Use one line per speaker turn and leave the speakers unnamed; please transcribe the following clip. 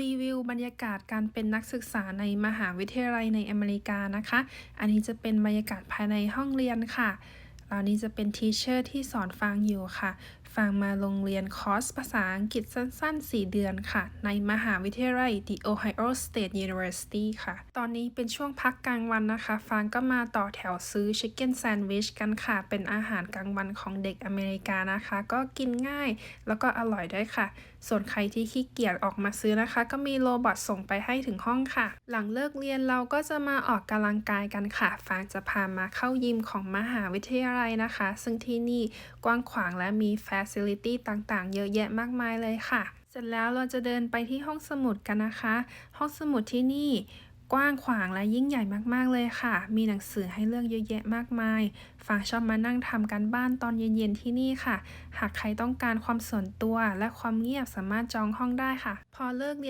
รีวิวบรรยากาศการเป็นนักศึกษาในมหาวิทยาลัยในอเมริกานะคะ อันนี้จะเป็นบรรยากาศภายในห้องเรียนค่ะเหล่านี้จะเป็นทีเชอร์ที่สอนฟังอยู่ค่ะ ฟางมาโรงเรียนคอร์สภาษาอังกฤษสั้น ๆ 4 เดือนค่ะ ในมหาวิทยาลัย The Ohio State University ค่ะ ตอนนี้เป็นช่วงพักกลางวันนะคะ ฟางก็มาต่อแถวซื้อชิคเก้นแซนด์วิชกันค่ะ เป็นอาหารกลางวันของเด็กอเมริกานะคะ ก็กินง่ายแล้วก็อร่อยด้วยค่ะ ส่วนใครที่ขี้เกียจออกมาซื้อนะคะ ก็มีโรบอทส่งไปให้ถึงห้องค่ะ หลังเลิกเรียนเราก็จะมาออกกำลังกายกันค่ะ ฟางจะพามาเข้ายิมของมหาวิทยาลัยนะคะ ซึ่งที่นี่กว้างขวางและมี Facility ต่างๆ เยอะแยะมากมายเลยค่ะ เสร็จแล้วเราจะเดินไปที่ห้องสมุดกันนะคะ ห้องสมุดที่นี่กว้างขวางและยิ่งใหญ่มากๆเลยค่ะ มีหนังสือให้เลือกเยอะแยะมากมายฟางชอบมานั่งทำกันบ้านตอนเย็นๆที่นี่ค่ะ หากใครต้องการความส่วนตัวและความเงียบสามารถจองห้องได้ค่ะ พอเลิกเรียน